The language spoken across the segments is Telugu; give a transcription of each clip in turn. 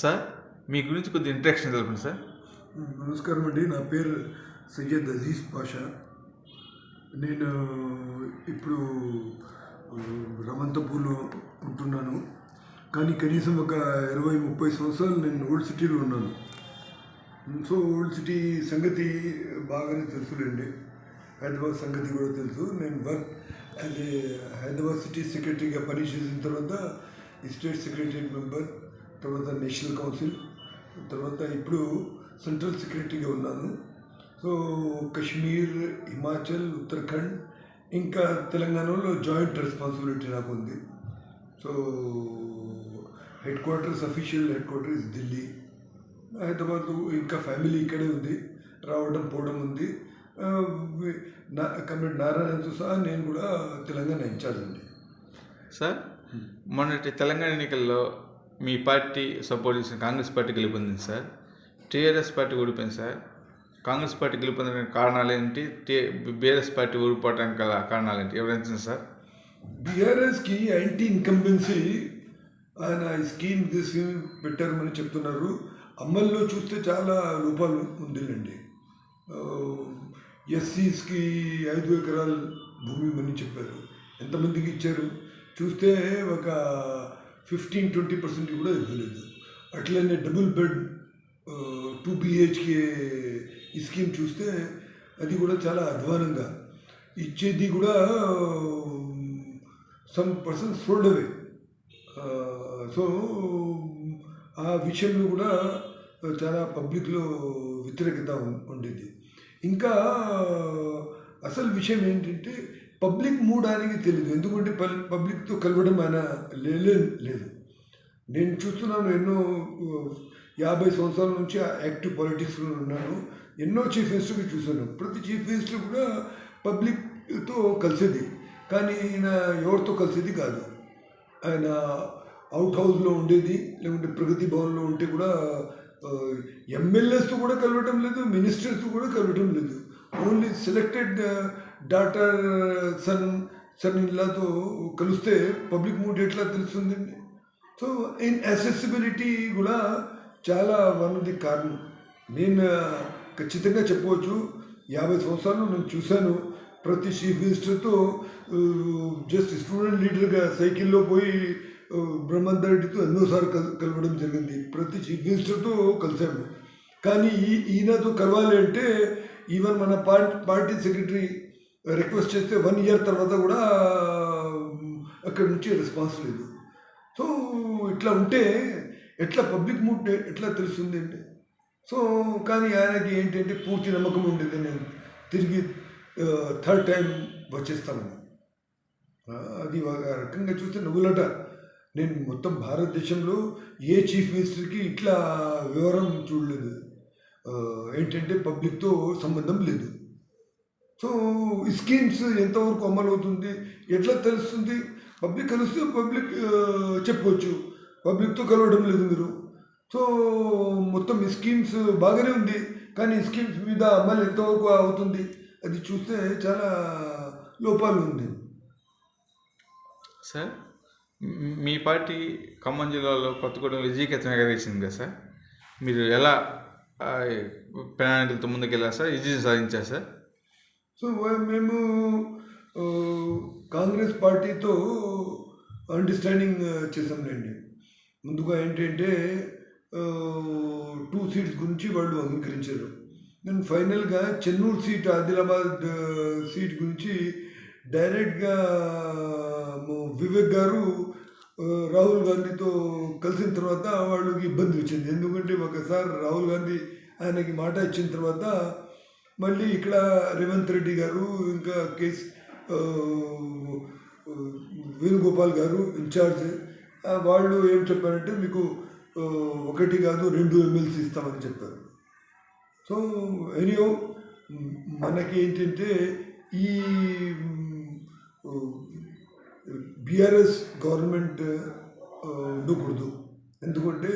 సార్ మీ గురించి కొద్దిగా ఇంట్రాక్షన్ తెలపండి సార్. నమస్కారం అండి నా పేరు సయ్యద్ అజీజ్ పాషా. నేను ఇప్పుడు రమంతపూర్లో ఉంటున్నాను. కానీ కనీసం ఒక ఇరవై ముప్పై సంవత్సరాలు నేను ఓల్డ్ సిటీలో ఉన్నాను. సో ఓల్డ్ సిటీ సంగతి బాగానే తెలుసులేండి. హైదరాబాద్ సంగతి కూడా తెలుసు. నేను వర్క్ అది హైదరాబాద్ సిటీ సెక్రటరీగా పనిచేసిన తర్వాత ఈ స్టేట్ సెక్రటరీ మెంబర్ తర్వాత నేషనల్ కౌన్సిల్ తర్వాత ఇప్పుడు సెంట్రల్ సెక్రటరీగా ఉన్నాను. సో కశ్మీర్ హిమాచల్ ఉత్తరాఖండ్ ఇంకా తెలంగాణలో జాయింట్ రెస్పాన్సిబిలిటీ నాకు ఉంది. So head quarters official head quarter is Delhi. Hyderabad ఇంకా ఫ్యామిలీ ఇక్కడే ఉంది. రావడం పోవడం ఉంది. నా కమిటీ నారాయణతో సహా నేను కూడా తెలంగాణ ఇన్ఛార్జ్ అండి. సార్ మొన్నటి తెలంగాణ ఎన్నికల్లో మీ పార్టీ సపోర్ట్ చేసిన కాంగ్రెస్ పార్టీ గెలుపొందింది సార్. టీఆర్ఎస్ పార్టీ ఓడిపోయింది సార్. కాంగ్రెస్ పార్టీ గెలుపొందడానికి కారణాలు ఏంటి? టీ బీఆర్ఎస్ పార్టీ ఓడిపోవడానికి గల కారణాలు ఏంటి? ఎవరైనా సార్? బీఆర్ఎస్కి యాంటీ ఇన్కంబెన్సీ ఆయన స్కీమ్ తీసి పెట్టారని చెప్తున్నారు. అమల్లో చూస్తే చాలా లోపాలు ఉందిలేండి. ఎస్సీస్కి ఐదు ఎకరాల భూమి ఇవ్వని చెప్పారు. ఎంతమందికి ఇచ్చారు? చూస్తే ఒక ఫిఫ్టీన్ ట్వంటీ పర్సెంట్ కూడా ఇవ్వలేదు. అట్లనే డబుల్ బెడ్ టూ బిహెచ్కే ఈ స్కీమ్ చూస్తే అది కూడా చాలా అధ్వానంగా ఇచ్చేది కూడా సమ్ పర్సన్స్ సోల్డ్ అవే సో ఆ విషయంలో కూడా చాలా పబ్లిక్లో వ్యతిరేకత ఉండేది. ఇంకా అసలు విషయం ఏంటంటే పబ్లిక్ మూడ్ ఆయనకి తెలియదు ఎందుకంటే పబ్లిక్తో కలవడం ఆయన లేలే లేదు. నేను చూస్తున్నాను ఎన్నో యాభై సంవత్సరాల నుంచి యాక్టివ్ పాలిటిక్స్లో ఉన్నాను. ఎన్నో చీఫ్ మినిస్టర్కి చూశాను. ప్రతి చీఫ్ మినిస్టర్ కూడా పబ్లిక్తో కలిసేది. కానీ ఈయన ఎవరితో కలిసేది కాదు. ఆయన అవుట్ హౌస్లో ఉండేది లేకుంటే ప్రగతి భవన్లో ఉంటే కూడా ఎమ్మెల్యేస్తో కూడా కలవటం లేదు మినిస్టర్స్తో కూడా కలవటం లేదు. Only selected daughter son son ఇల్లాతో కలిస్తే పబ్లిక్ మూడ్ ఎట్లా తెలుస్తుందండి సో ఇన్ అసెసిబిలిటీ కూడా చాలా వన్ ఆఫ్ ది కారణం. నేను ఖచ్చితంగా చెప్పవచ్చు. యాభై సంవత్సరాలు నేను చూశాను. ప్రతి చీఫ్ మినిస్టర్తో జస్ట్ స్టూడెంట్ లీడర్గా సైకిల్లో పోయి ఆ, బ్రహ్మందర్ రెడ్డితో ఎన్నోసార్లు కల్ కలవడం జరిగింది. ప్రతి చీఫ్ మినిస్టర్తో కలిశాను కానీ ఈ ఈయనతో కలవాలి అంటే ఈవెన్ మన పార్టీ పార్టీ సెక్రటరీ రిక్వెస్ట్ చేస్తే వన్ ఇయర్ తర్వాత కూడా అక్కడి నుంచి రెస్పాన్స్ లేదు. సో ఇట్లా ఉంటే ఎట్లా పబ్లిక్ మూడ్ ఎట్లా తెలుస్తుంది అండి సో కానీ ఆయనకి ఏంటంటే పూర్తి నమ్మకం ఉండేది నేను తిరిగి థర్డ్ టైం వచ్చేస్తానని. అది ఒక రకంగా చూస్తే నవ్వులట. నేను మొత్తం భారతదేశంలో ఏ చీఫ్ మినిస్టర్కి ఇట్లా వివరం చూడలేదు. ఏంటంటే పబ్లిక్తో సంబంధం లేదు. సో స్కీమ్స్ ఎంతవరకు అమలు అవుతుంది ఎట్లా తెలుస్తుంది? పబ్లిక్ కలిస్తే పబ్లిక్ చెప్పవచ్చు పబ్లిక్తో కలవడం లేదు మీరు. సో మొత్తం ఈ స్కీమ్స్ బాగానే ఉంది. కానీ ఈ స్కీమ్స్ మీద అమలు ఎంతవరకు అవుతుంది? అది చూస్తే చాలా లోపాలు ఉంది. సార్ మీ పార్టీ ఖమ్మం జిల్లాలో కొత్తగూడెం విజయకేతన ఎగరేసింది కదా సార్? మీరు ఎలా ప్రయాణికులతో ముందుకెళ్ళారు సార్? విజయం సాధించారు సార్? సో మేము కాంగ్రెస్ పార్టీతో అండర్స్టాండింగ్ చేసాంలేండి ముందుగా ఏంటంటే టూ సీట్స్ గురించి వాళ్ళు అంగీకరించారు. నేను ఫైనల్గా చెన్నూరు సీట్ ఆదిలాబాద్ సీట్ గురించి డైరెక్ట్గా వివేక్ గారు రాహుల్ గాంధీతో కలిసిన తర్వాత వాళ్ళకి ఇబ్బంది వచ్చింది. ఎందుకంటే ఒకసారి రాహుల్ గాంధీ ఆయనకి మాట ఇచ్చిన తర్వాత మళ్ళీ ఇక్కడ రేవంత్ రెడ్డి గారు ఇంకా కేస్ వేణుగోపాల్ గారు ఇన్ఛార్జ్ వాళ్ళు ఏం చెప్పారంటే మీకు ఒకటి కాదు రెండు ఎమ్మెల్సీ ఇస్తామని చెప్పారు. సో ఎనీయో మనకి ఏంటంటే ఈ బీఆర్ఎస్ గవర్నమెంట్ ఉండకూడదు. ఎందుకంటే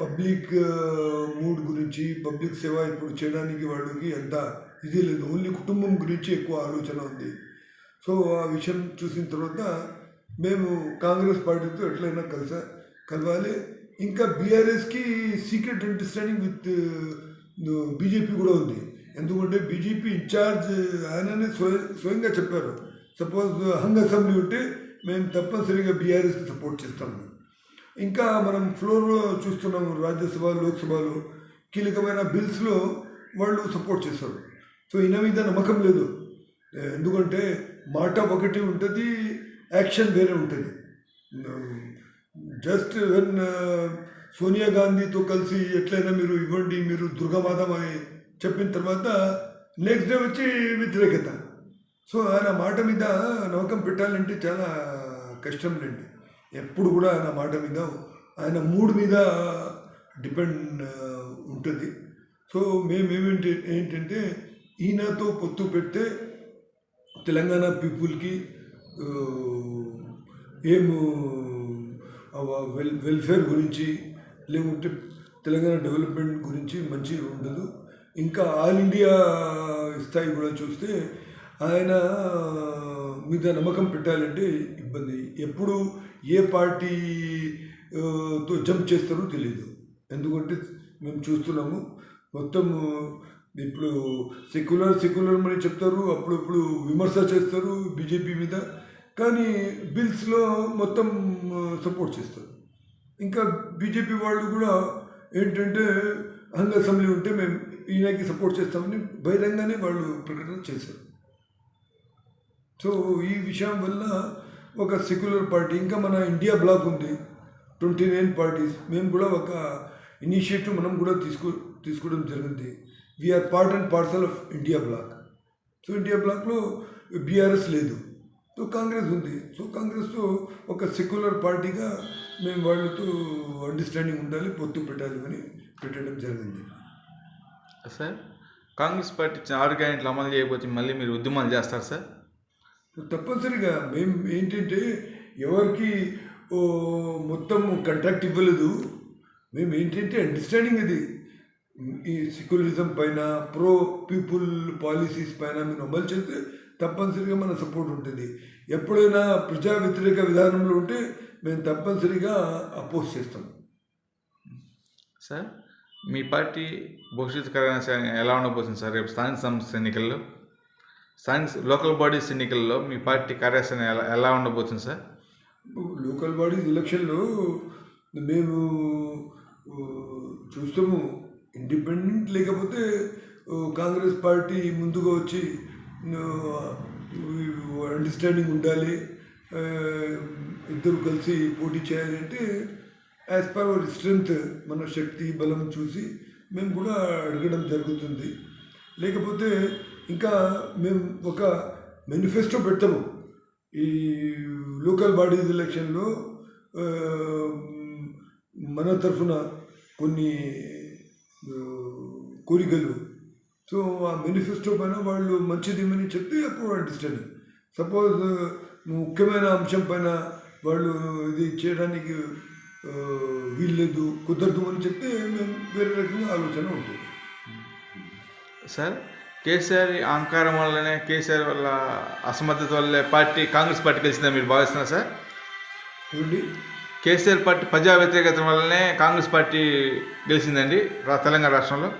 పబ్లిక్ మూడ్ గురించి పబ్లిక్ సేవ ఇప్పుడు చేయడానికి వాళ్ళకి అంత ఇది లేదు. ఓన్లీ కుటుంబం గురించి ఎక్కువ ఆలోచన ఉంది. సో ఆ విషయం చూసిన తర్వాత మేము కాంగ్రెస్ పార్టీతో ఎట్లయినా కలిసా కలవాలి. ఇంకా బీఆర్ఎస్కి సీక్రెట్ అండర్స్టాండింగ్ విత్ బీజేపీ కూడా ఉంది. ఎందుకంటే బీజేపీ ఇన్ఛార్జ్ ఆయననే స్వయ స్వయంగా చెప్పారు. సపోజ్ హంగ్ అసెంబ్లీ ఉంటే మేము తప్పనిసరిగా బీఆర్ఎస్కి సపోర్ట్ చేస్తాము. ఇంకా మనం ఫ్లోర్లో చూస్తున్నాము రాజ్యసభ లోక్సభలో కీలకమైన బిల్స్లో వాళ్ళు సపోర్ట్ చేస్తారు. సో ఈయన మీద నమ్మకం లేదు. ఎందుకంటే మాట ఒకటి ఉంటుంది యాక్షన్ వేరే ఉంటుంది. జస్ట్ వెన్ సోనియా గాంధీతో కలిసి ఎట్లయినా మీరు ఇవ్వండి మీరు దుర్గమాతం చెప్పిన తర్వాత నెక్స్ట్ డే వచ్చి వ్యతిరేకత. సో ఆయన మాట మీద నమ్మకం పెట్టాలంటే చాలా కష్టం లేండి. ఎప్పుడు కూడా ఆయన మాట మీద ఆయన మూడ్ మీద డిపెండ్ ఉంటుంది. సో మేమేమిటి ఏంటంటే ఈయనతో పొత్తు పెడితే తెలంగాణ పీపుల్కి ఆ, ఏం వెల్ వెల్ఫేర్ గురించి లేకుంటే తెలంగాణ డెవలప్మెంట్ గురించి మంచి ఉండదు. ఇంకా ఆల్ ఇండియా స్థాయి కూడా చూస్తే ఆయన మీద నమ్మకం పెట్టాలంటే ఇబ్బంది. ఎప్పుడు ఏ పార్టీ తో జంప్ చేస్తారో తెలియదు ఎందుకంటే మేము చూస్తున్నాము మొత్తం ఇప్పుడు సెక్యులర్ సెక్యులర్ అని చెప్తారు అప్పుడప్పుడు విమర్శ చేస్తారు బీజేపీ మీద కానీ బిల్స్లో మొత్తం సపోర్ట్ చేస్తారు. ఇంకా బీజేపీ వాళ్ళు కూడా ఏంటంటే హంగ్ అసెంబ్లీ ఉంటే మేము ఈయనకి సపోర్ట్ చేస్తామని బహిరంగానే వాళ్ళు ప్రకటన చేశారు. సో ఈ విషయం వల్ల ఒక సెక్యులర్ పార్టీ ఇంకా మన ఇండియా బ్లాక్ ఉంది. ట్వంటీ నైన్ పార్టీస్ మేము కూడా ఒక ఇనిషియేటివ్ మనం కూడా తీసుకో తీసుకోవడం జరిగింది. We're part and parcel of India bloc so India బ్లాక్లో బీఆర్ఎస్ లేదు. సో కాంగ్రెస్ ఉంది. సో కాంగ్రెస్తో ఒక సెక్యులర్ పార్టీగా మేము వాళ్ళతో అండర్స్టాండింగ్ ఉండాలి పొత్తు పెట్టాలి అని పెట్టడం జరిగింది. సార్ కాంగ్రెస్ పార్టీ ఇచ్చిన ఆరు గ్యారెంట్లు అమలు చేయకపోతే మళ్ళీ మీరు ఉద్యమాలు చేస్తారు సార్ తప్పనిసరిగా మేము ఏంటంటే ఎవరికి మొత్తం కంట్రాక్ట్ ఇవ్వలేదు. మేము ఏంటంటే అండర్స్టాండింగ్ ఇది ఈ సెక్యులరిజం పైన ప్రో పీపుల్ పాలసీస్ పైన మేము అమలు చేస్తే తప్పనిసరిగా మన సపోర్ట్ ఉంటుంది. ఎప్పుడైనా ప్రజా వ్యతిరేక విధానంలో ఉంటే మేము తప్పనిసరిగా అపోజ్ చేస్తాం. సార్ మీ పార్టీ భవిష్యత్తు కార్యాచరణ ఎలా ఉండబోతుంది సార్? రేపు స్థానిక సంస్థ ఎన్నికల్లో? సైన్స్ లోకల్ బాడీస్ ఎన్నికల్లో మీ పార్టీ కార్యాచరణ ఎలా ఎలా ఉండబోతుంది సార్? లోకల్ బాడీస్ ఎలక్షన్లో మేము చూస్తాము. ఇండిపెండెంట్ లేకపోతే కాంగ్రెస్ పార్టీ ముందుగా వచ్చి అండర్స్టాండింగ్ ఉండాలి. ఇద్దరు కలిసి పోటీ చేయాలంటే యాజ్ పర్ అవర్ స్ట్రెంగ్త్ మన శక్తి బలం చూసి మేము కూడా అడగడం జరుగుతుంది. లేకపోతే ఇంకా మేము ఒక మేనిఫెస్టో పెడతాము ఈ లోకల్ బాడీస్ ఎలక్షన్లో మన తరఫున కొన్ని కోరికలు. సో ఆ మేనిఫెస్టో పైన వాళ్ళు మంచిదిమని చెప్తే అప్పుడు అండర్స్టాండింగ్ సపోజ్ ముఖ్యమైన అంశం పైన వాళ్ళు ఇది చేయడానికి వీల్లేదు కుదరదు అని చెప్తే మేము వేరే రకంగా ఆలోచన ఉంటుంది. సార్ కేసీఆర్ అహంకారం వల్లనే కేసీఆర్ వల్ల అసమర్థత వల్లే పార్టీ కాంగ్రెస్ పార్టీ గెలిచిందని మీరు భావిస్తున్నారు సార్? కేసీఆర్ పార్టీ ప్రజా వ్యతిరేకత వల్లనే కాంగ్రెస్ పార్టీ గెలిచిందండి రా తెలంగాణ రాష్ట్రంలో.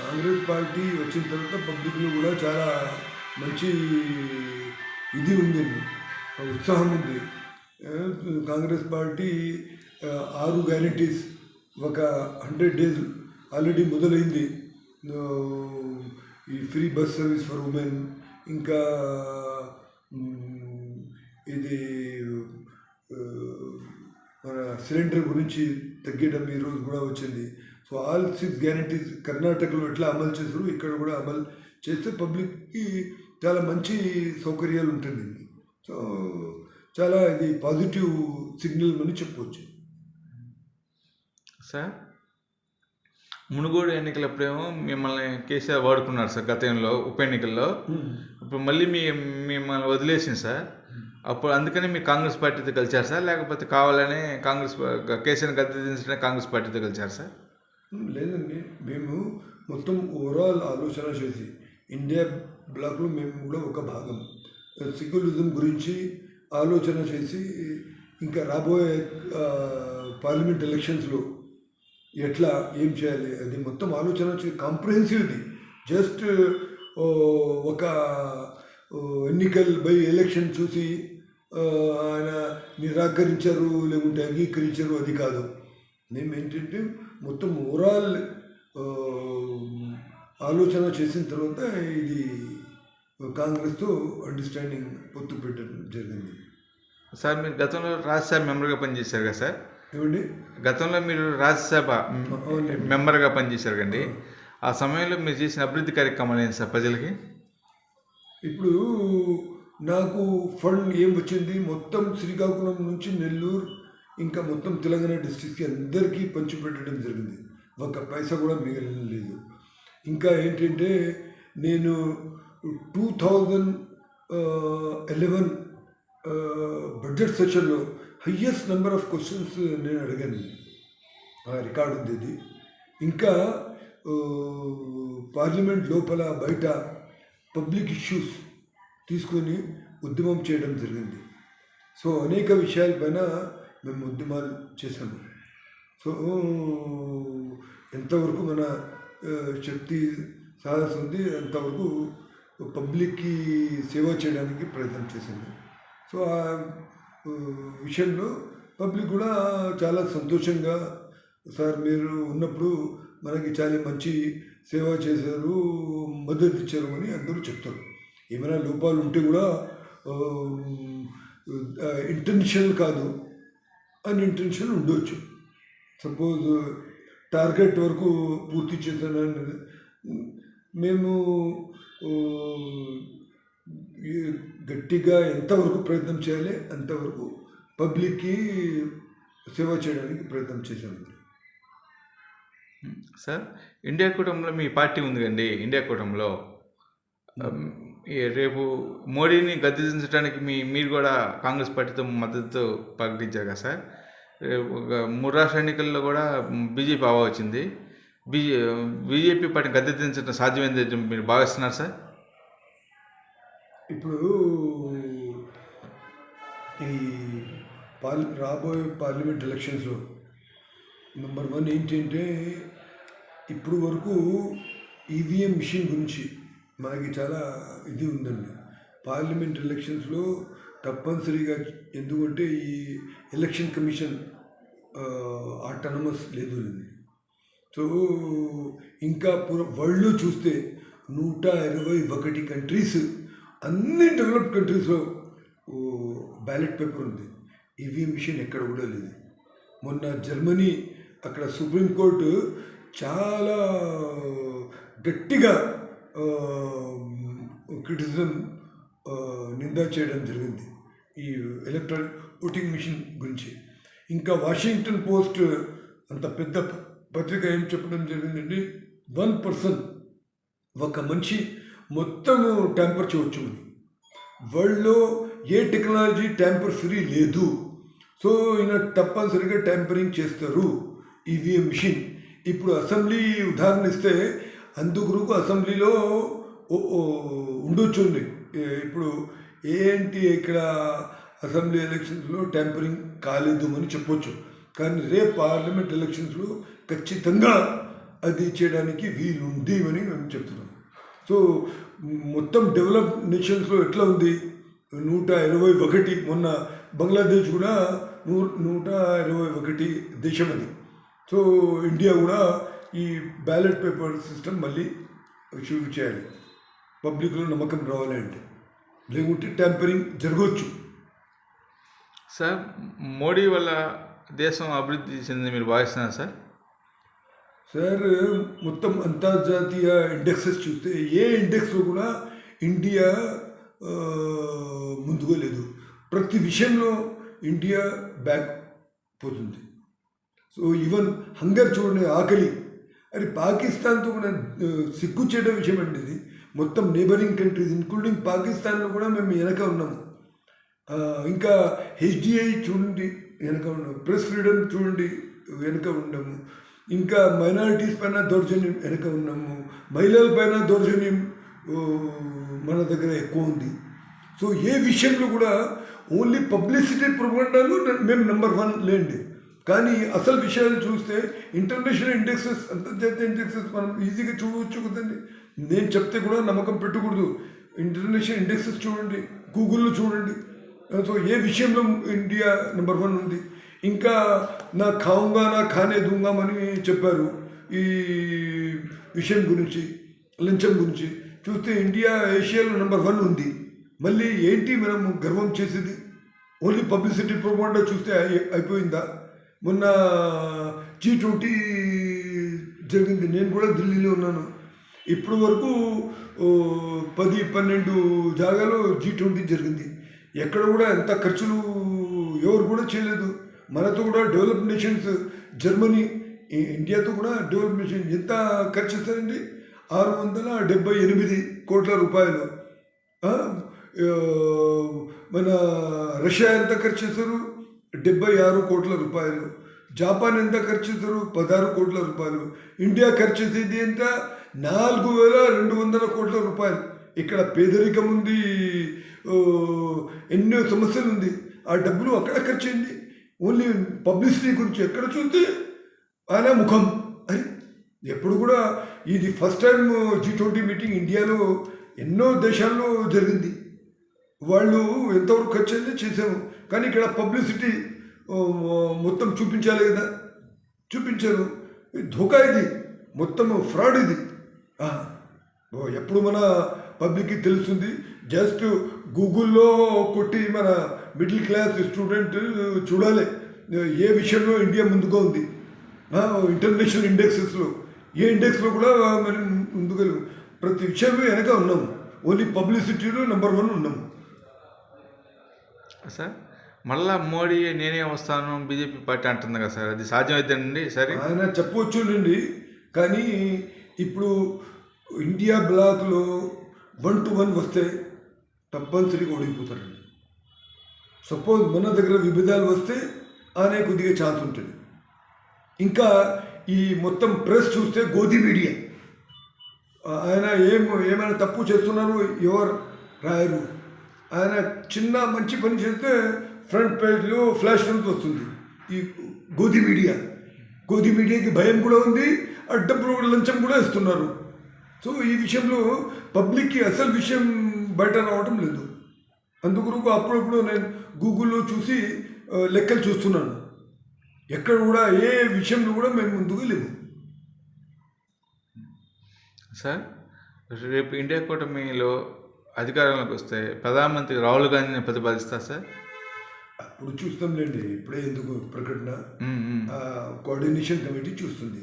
కాంగ్రెస్ పార్టీ వచ్చిన తర్వాత పబ్లిక్లో కూడా చాలా మంచి ఇది ఉందండి ఉత్సాహం ఉంది. కాంగ్రెస్ పార్టీ ఆరు గ్యారంటీస్ ఒక హండ్రెడ్ డేస్ ఆల్రెడీ మొదలైంది. ఈ free bus service for women ఇంకా ఇది మన సిలిండర్ గురించి తగ్గడం ఈరోజు కూడా వచ్చింది. సో ఆల్ సిక్స్ గ్యారంటీస్ కర్ణాటకలో ఎట్లా అమలు చేస్తారు ఇక్కడ కూడా అమలు చేస్తే పబ్లిక్కి చాలా మంచి సౌకర్యాలు ఉంటుందండి సో చాలా ఇది పాజిటివ్ సిగ్నల్ అని చెప్పవచ్చు సార్ మునుగోడు ఎన్నికలప్పుడేమో మిమ్మల్ని కేసీఆర్ వాడుకున్నారు సార్ గతంలో ఉప ఎన్నికల్లో. ఇప్పుడు మళ్ళీ మీ మిమ్మల్ని వదిలేసింది సార్. అప్పుడు అందుకని మీరు కాంగ్రెస్ పార్టీతో కలిచారు సార్ లేకపోతే కావాలని కాంగ్రెస్ కేసీఆర్ గద్దె దించడానికి కాంగ్రెస్ పార్టీతో కలిచారు సార్? లేదండి మేము మొత్తం ఓవరాల్ ఆలోచన చేసి ఇండియా బ్లాక్లో మేము కూడా ఒక భాగం. సెక్యులరిజం గురించి ఆలోచన చేసి ఇంకా రాబోయే పార్లమెంట్ ఎలక్షన్స్లో ఎట్లా ఏం చేయాలి అది మొత్తం ఆలోచన వచ్చి కాంప్రహెన్సివ్ది జస్ట్ ఒక ఎన్నికల్ బై ఎలక్షన్ చూసి ఆయన నిరాకరించారు లేకుంటే అంగీకరించారు అది కాదు. మేము ఏంటంటే మొత్తం ఓవరాల్ ఆలోచన చేసిన తర్వాత ఇది కాంగ్రెస్తో అండర్స్టాండింగ్ పొత్తు పెట్టడం జరిగింది. సార్ మీరు గతంలో రాజ్యసభ మెంబర్గా పనిచేశారు కదా సార్? ఏమండి? గతంలో మీరు రాజ్యసభ. మెంబర్గా పనిచేశారు కండి ఆ సమయంలో మీరు చేసిన అభివృద్ధి కార్యక్రమాలు ఏంటి సార్ ప్రజలకి? ఇప్పుడు నాకు ఫండ్ ఏం వచ్చింది? మొత్తం శ్రీకాకుళం నుంచి నెల్లూరు ఇంకా మొత్తం తెలంగాణ డిస్ట్రిక్ట్కి అందరికీ పంచిపెట్టడం జరిగింది. ఒక పైసా కూడా మిగిలిన లేదు. ఇంకా ఏంటంటే నేను టూ థౌజండ్ ఎలెవెన్ బడ్జెట్ సెషన్లో హయ్యెస్ట్ నెంబర్ ఆఫ్ క్వశ్చన్స్ నేను అడిగాను. ఆ రికార్డు ఉంది ఇది ఇంకా పార్లమెంట్ లోపల బయట పబ్లిక్ ఇష్యూస్ తీసుకొని ఉద్యమం చేయడం జరిగింది. సో అనేక విషయాలపైన మేము ఉద్యమాలు చేశాము. సో ఎంతవరకు మన శక్తి సాహసం ఉంది అంతవరకు పబ్లిక్కి సేవ చేయడానికి ప్రయత్నం చేసింది సో విషయంలో పబ్లిక్ కూడా చాలా సంతోషంగా సార్ మీరు ఉన్నప్పుడు మనకి చాలా మంచి సేవ చేశారు మద్దతు ఇచ్చారు అని అందరూ చెప్తారు. ఏమైనా లోపాలు ఉంటే కూడా ఇంటెన్షన్ కాదు అన్ఇంటెన్షన్ ఉండొచ్చు. సపోజ్ టార్గెట్ వరకు పూర్తి చేశానని మేము గట్టిగా ఎంతవరకు ప్రయత్నం చేయాలి అంతవరకు పబ్లిక్కి సేవ చేయడానికి ప్రయత్నం చేశాను. సార్ ఇండియా కూటమిలో మీ పార్టీ ఉంది కండి ఇండియా కూటమిలో రేపు మోడీని గద్దెదించడానికి మీ మీరు కూడా కాంగ్రెస్ పార్టీతో మద్దతు ప్రకటించారు కదా సార్? రేపు ఒక మూడు రాష్ట్ర ఎన్నికల్లో కూడా బీజేపీ హవా వచ్చింది. బీజే బీజేపీ పార్టీ గద్దెదించడం సాధ్యమైంది మీరు భావిస్తున్నారు సార్? ఇప్పుడు ఈ పార్ రాబోయే పార్లమెంట్ ఎలక్షన్స్లో నెంబర్ వన్ ఏంటంటే ఇప్పుడు వరకు ఈవీఎం మిషన్ గురించి మనకి చాలా ఇది ఉందండి. పార్లమెంట్ ఎలక్షన్స్లో తప్పనిసరిగా ఎందుకంటే ఈ ఎలక్షన్ కమిషన్ ఆటనమస్ లేదు సో ఇంకా పూర్వ వరల్డ్ చూస్తే నూట ఇరవై ఒకటి కంట్రీస్ అన్ని డెవలప్డ్ కంట్రీస్లో బ్యాలెట్ పేపర్ ఉంది. ఈవీఎం మిషన్ ఎక్కడ కూడా లేదు. మొన్న జర్మనీ అక్కడ సుప్రీంకోర్టు చాలా గట్టిగా క్రిటిసిజం నిందా చేయడం జరిగింది. ఈ ఎలక్ట్రానిక్ ఓటింగ్ మిషన్ గురించి. ఇంకా వాషింగ్టన్ పోస్ట్ అంత పెద్ద పత్రిక ఏం చెప్పడం జరిగిందండి వన్ పర్సన్ ఒక మనిషి మొత్తము ట్యాంపర్ చేయవచ్చు అని వరల్డ్లో ఏ టెక్నాలజీ ట్యాంపర్ ఫ్రీ లేదు. సో ఈయన తప్పనిసరిగా ట్యాంపరింగ్ చేస్తారు ఈవీఎం మిషన్. ఇప్పుడు అసెంబ్లీ ఉదాహరణ ఇస్తే అందుగురుకు అసెంబ్లీలో ఉండొచ్చు ఉంది. ఇప్పుడు ఏంటి ఇక్కడ అసెంబ్లీ ఎలక్షన్స్లో ట్యాంపరింగ్ కాలేదు అని చెప్పొచ్చు. కానీ రేపు పార్లమెంట్ ఎలక్షన్స్లో ఖచ్చితంగా అది చేయడానికి వీలుంది అని మేము చెప్తున్నాం. సో మొత్తం డెవలప్ నేషన్స్లో ఎట్లా ఉంది? నూట ఇరవై ఒకటి మొన్న బంగ్లాదేశ్ కూడా నూ నూట ఇరవై ఒకటి దేశం అది సో ఇండియా కూడా ఈ బ్యాలెట్ పేపర్ సిస్టమ్ మళ్ళీ షురూ చేయాలి. పబ్లిక్లో నమ్మకం రావాలి అంటే. లేకుంటే ట్యాంపరింగ్ జరగవచ్చు సార్ మోడీ వల్ల దేశం అభివృద్ధి చెందింది మీరు భావిస్తున్నారు సార్? సార్ మొత్తం అంతర్జాతీయ ఇండెక్సెస్ చూస్తే ఏ ఇండెక్స్లో కూడా ఇండియా ముందుకోలేదు ప్రతి విషయంలో ఇండియా బ్యాక్ పోతుంది. సో ఈవెన్ హంగర్ చూడండి ఆకలి. అది పాకిస్తాన్తో కూడా ఆ, సిగ్గు చేయడం విషయం అండి ఇది. మొత్తం నేబరింగ్ కంట్రీస్ ఇంక్లూడింగ్ పాకిస్తాన్లో కూడా మేము వెనక ఉన్నాము. ఇంకా హెచ్డిఐ చూడండి వెనక ఉన్నాము. ప్రెస్ ఫ్రీడమ్ చూడండి వెనక ఉన్నాము. ఇంకా మైనారిటీస్ పైన దౌర్జన్యం వెనక ఉన్నాము. మహిళల పైన దౌర్జన్యం మన దగ్గర ఎక్కువ ఉంది. సో ఏ విషయంలో కూడా ఓన్లీ పబ్లిసిటీ ప్రొపగండాలు మేము నెంబర్ వన్ లేండి. కానీ అసలు విషయాలు చూస్తే ఇంటర్నేషనల్ ఇండెక్సెస్ అంతర్జాతీయ ఇండెక్సెస్ మనం ఈజీగా చూడవచ్చు కదండి. నేను చెప్తే కూడా నమ్మకం పెట్టకూడదు. ఇంటర్నేషనల్ ఇండెక్సెస్ చూడండి గూగుల్లో చూడండి. సో ఏ విషయంలో ఇండియా నెంబర్ వన్ ఉంది? ఇంకా నా ఖాంగా నా ఖానే దుంగామని చెప్పారు ఈ విషయం గురించి లంచం గురించి. చూస్తే ఇండియా ఏషియాలో నెంబర్ వన్ ఉంది. మళ్ళీ ఏంటి మనం గర్వం చేసేది? ఓన్లీ పబ్లిసిటీ ప్రోగ్రాంలో చూస్తే అయి- అయిపోయిందా? మొన్న జీ ట్వంటీ జరిగింది. నేను కూడా ఢిల్లీలో ఉన్నాను. ఇప్పటి వరకు పది పన్నెండు జాగాలో జీ ట్వంటీ జరిగింది. ఎక్కడ కూడా ఎంత ఖర్చులు ఎవరు కూడా చేయలేదు. మనతో కూడా డెవలప్ నేషన్స్ జర్మనీ ఈ- ఇండియాతో కూడా డెవలప్ నేషన్ ఎంత ఖర్చు చేస్తారండి? ఆరు వందల డెబ్బై ఎనిమిది కోట్ల రూపాయలు. మన రష్యా ఎంత ఖర్చు చేస్తారు డెబ్బై ఆరు కోట్ల రూపాయలు. జపాన్ ఎంత ఖర్చు చేస్తారు పదహారు కోట్ల రూపాయలు. ఇండియా ఖర్చు చేసేది ఎంత? నాలుగు వేల రెండు వందల కోట్ల రూపాయలు. ఇక్కడ పేదరికం ఉంది. ఎన్నో సమస్యలు ఉంది. ఆ డబ్బులు అక్కడ ఖర్చు అయింది. ఓన్లీ పబ్లిసిటీ గురించి ఎక్కడ చూస్తే ఆయన ముఖం. అని ఎప్పుడు కూడా ఇది first time G twenty meeting ఇండియాలో ఎన్నో దేశాల్లో జరిగింది. వాళ్ళు ఎంతవరకు ఖర్చు అయితే కానీ ఇక్కడ పబ్లిసిటీ మొత్తం చూపించాలి కదా. చూపించారు. ధోకా ఇది. మొత్తం ఫ్రాడ్ ఇది. ఎప్పుడు మన పబ్లిక్కి తెలుస్తుంది జస్ట్ గూగుల్లో కొట్టి మన మిడిల్ క్లాస్ స్టూడెంట్ చూడాలి. ఏ విషయంలో ఇండియా ముందుగా ఉంది? ఇంటర్నేషనల్ ఇండెక్సెస్లో. ఏ ఇండెక్స్లో కూడా మనం ముందుగా ప్రతి విషయంలో వెనక ఉన్నాము. ఓన్లీ పబ్లిసిటీలో నెంబర్ వన్ ఉన్నాము. సార్ మళ్ళా మోడీ నేనే వస్తాను బీజేపీ పార్టీ అంటుంది కదా సార్. అది సాధ్యమైందండి సరే? ఆయన చెప్పవచ్చునండి కానీ ఇప్పుడు ఇండియా బ్లాక్లో వన్ టు వన్ వస్తే తప్పనిసరిగా ఓడిపోతారండి సపోజ్ మన దగ్గర విభేదాలు వస్తే ఆయన కొద్దిగా ఛాన్స్ ఉంటుంది. ఇంకా ఈ మొత్తం ప్రెస్ చూస్తే గోధి మీడియా. ఆయన ఏం ఏమైనా తప్పు చేస్తున్నారు? ఎవరు రాయరు? ఆయన చిన్న మంచి పని చేస్తే ఫ్రంట్ పేజ్లో ఫ్లాష్ న్యూస్ వస్తుంది. ఈ గోధి మీడియా. గోధి మీడియాకి భయం కూడా ఉంది అడ్డప్పుడు లంచం కూడా ఇస్తున్నారు. సో ఈ విషయంలో పబ్లిక్కి అసలు విషయం బయట రావటం లేదు. అందుకొరకు అప్పుడప్పుడు నేను గూగుల్లో చూసి లెక్కలు చూస్తున్నాను. ఎక్కడ కూడా ఏ విషయంలో కూడా మేము ముందుకు లేము. సార్ రేపు ఇండియా కూటమిలో అధికారంలోకి వస్తే ప్రధానమంత్రి రాహుల్ గాంధీని ప్రతిపాదిస్తారు సార్? అప్పుడు చూస్తాంలేండి ఇప్పుడే ఎందుకు ప్రకటన? కోఆర్డినేషన్ కమిటీ చూస్తుంది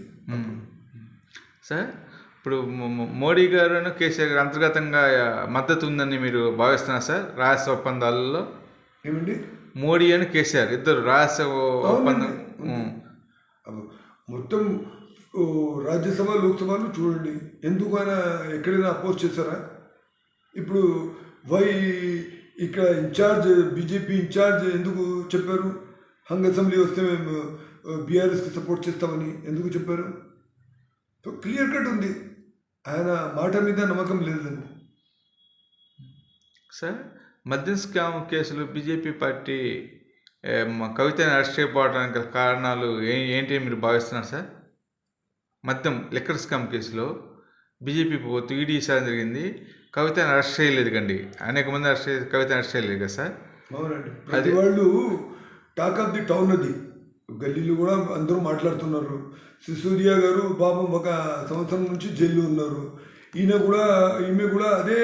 సార్ ఇప్పుడు మోడీ గారు కేసీఆర్ గారు అంతర్గతంగా మద్దతు ఉందని మీరు భావిస్తున్నారు సార్ రహస్య ఒప్పందాలలో. ఏమండి? మోడీ అని కేసీఆర్ ఇద్దరు రహస్య ఒప్పందం మొత్తం రాజ్యసభ లోక్సభలు చూడండి. ఎందుకు ఆయన ఎక్కడైనా అపోజ్ చేశారా? ఇప్పుడు వై ఇక్కడ ఇన్ఛార్జ్ బీజేపీ ఇన్ఛార్జ్ ఎందుకు చెప్పారు? హంగ్ అసెంబ్లీ వస్తే మేము బీఆర్ఎస్కి సపోర్ట్ చేస్తామని ఎందుకు చెప్పారు? సో క్లియర్ కట్ ఉంది. ఆయన మాట మీద నమ్మకం లేదండి. సార్ మద్యం స్కామ్ కేసులు బీజేపీ పార్టీ కవితని అరెస్ట్ చేయకపోవడానికి గల కారణాలు ఏ ఏంటి మీరు భావిస్తున్నారు సార్? మద్యం లిక్కర్ స్కామ్ కేసులో బీజేపీ పోతూ ఈడీ ఈసారి జరిగింది. కవితని అరెస్ట్ చేయలేదు కండి. అనేక మంది అరెస్ట్ కవితని అరెస్ట్ చేయలేదు కదా సార్? అవునండి. ప్రతి వాళ్ళు టాక్ ఆఫ్ ది టౌన్ అది. గల్లీలు కూడా అందరూ మాట్లాడుతున్నారు. సిసోదియా గారు పాపం ఒక సంవత్సరం నుంచి జైల్లో ఉన్నారు. ఈయన కూడా ఈమె కూడా అదే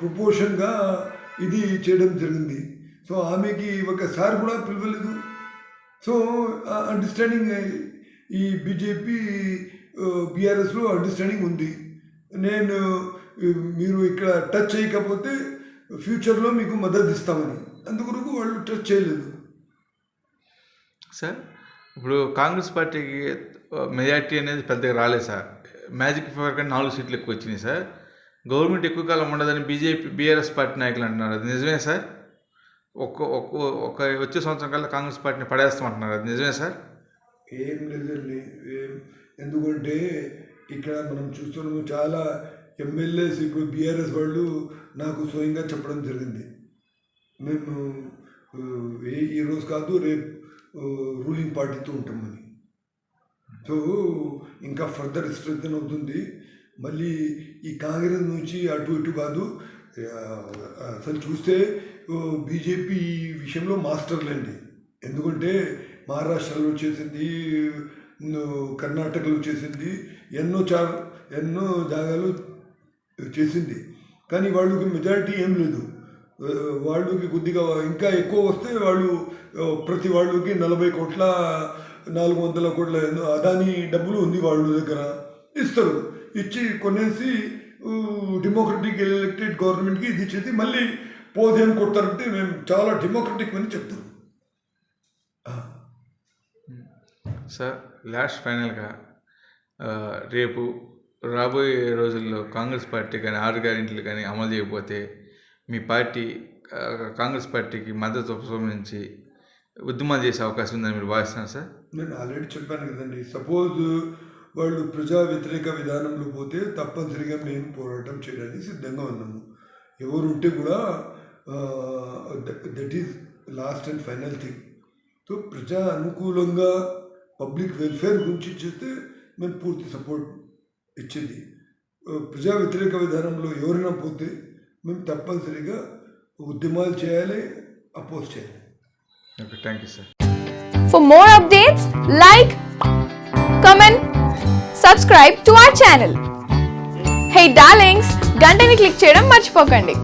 ప్రపోషన్గా ఇది చేయడం జరిగింది. సో ఆమెకి ఒకసారి కూడా పిలవలేదు. సో అండర్స్టాండింగ్ ఈ బీజేపీ బీఆర్ఎస్లో అండర్స్టాండింగ్ ఉంది. నేను మీరు ఇక్కడ టచ్ చేయకపోతే ఫ్యూచర్లో మీకు మద్దతు ఇస్తామని. అందుకొరకు వాళ్ళు టచ్ చేయలేదు. సార్ ఇప్పుడు కాంగ్రెస్ పార్టీకి మెజార్టీ అనేది పెద్దగా రాలేదు సార్. మ్యాజిక్ ఫీవర్ కంటే నాలుగు సీట్లు ఎక్కువ వచ్చినాయి సార్. గవర్నమెంట్ ఎక్కువ కాలం ఉండదని బీజేపీ బీఆర్ఎస్ పార్టీ నాయకులు అంటున్నారు. అది నిజమే సార్? ఒక్క ఒక్క ఒక వచ్చే సంవత్సరం కల్లా కాంగ్రెస్ పార్టీని పడేస్తామంటున్నారు అది నిజమే సార్? ఏం లేదండి. ఏం ఎందుకంటే ఇక్కడ మనం చూస్తున్నాము చాలా ఎమ్మెల్యేస్ ఇప్పుడు బీఆర్ఎస్ వాళ్ళు నాకు స్వయంగా చెప్పడం జరిగింది. మేము ఏ ఈ రోజు కాదు రేపు రూలింగ్ పార్టీతో ఉంటామని. సో ఇంకా ఫర్దర్ స్ట్రెంగ్ అవుతుంది. మళ్ళీ ఈ కాంగ్రెస్ నుంచి అటు ఇటు కాదు అసలు చూస్తే బీజేపీ విషయంలో మాస్టర్లండి. ఎందుకంటే మహారాష్ట్రలో వచ్చేసింది కర్ణాటకలో చేసింది ఎన్నో చా ఎన్నో జాగాలు చేసింది. కానీ వాళ్ళకి మెజారిటీ ఏం లేదు. వాళ్ళకి కొద్దిగా ఇంకా ఎక్కువ వస్తే వాళ్ళు ప్రతి వాళ్ళకి నలభై కోట్ల నాలుగు వందల కోట్ల అదాని డబ్బులు ఉంది వాళ్ళ దగ్గర. ఇస్తారు. ఇచ్చి కొనేసి డెమోక్రటిక్ ఎలక్టెడ్ గవర్నమెంట్కి ఇది ఇచ్చేసి మళ్ళీ పోదేం కొడతారంటే మేము చాలా డెమోక్రటిక్ అని చెప్తాం సార్ లాస్ట్ ఫైనల్గా రేపు రాబోయే రోజుల్లో కాంగ్రెస్ పార్టీ కానీ ఆరు గ్యారెంటీలు కానీ అమలు చేయకపోతే మీ పార్టీ కాంగ్రెస్ పార్టీకి మద్దతు ఉపసంహరించి ఉద్యమాలు చేసే అవకాశం ఉందని మీరు భావిస్తున్నారు సార్? నేను ఆల్రెడీ చెప్పాను కదండి. సపోజ్ వాళ్ళు ప్రజా వ్యతిరేక విధానంలో పోతే తప్పనిసరిగా మేము పోరాటం చేయడానికి సిద్ధంగా ఉన్నాము. ఎవరు ఉంటే కూడా that is last and final thing so ప్రజా అనుకూలంగా పబ్లిక్ వెల్ఫేర్ గురించి చేస్తే మేము పూర్తి సపోర్ట్ ఇచ్చింది. ప్రజా వ్యతిరేక విధానంలో ఎవరైనా పోతే మేము తప్పనిసరిగా ఉద్యమాలు చేయాలి అపోజ్ చేయాలి okay thank you sir For more updates, like, comment, subscribe to our channel. Hey darlings, గంటని click చేయడం మర్చిపోకండి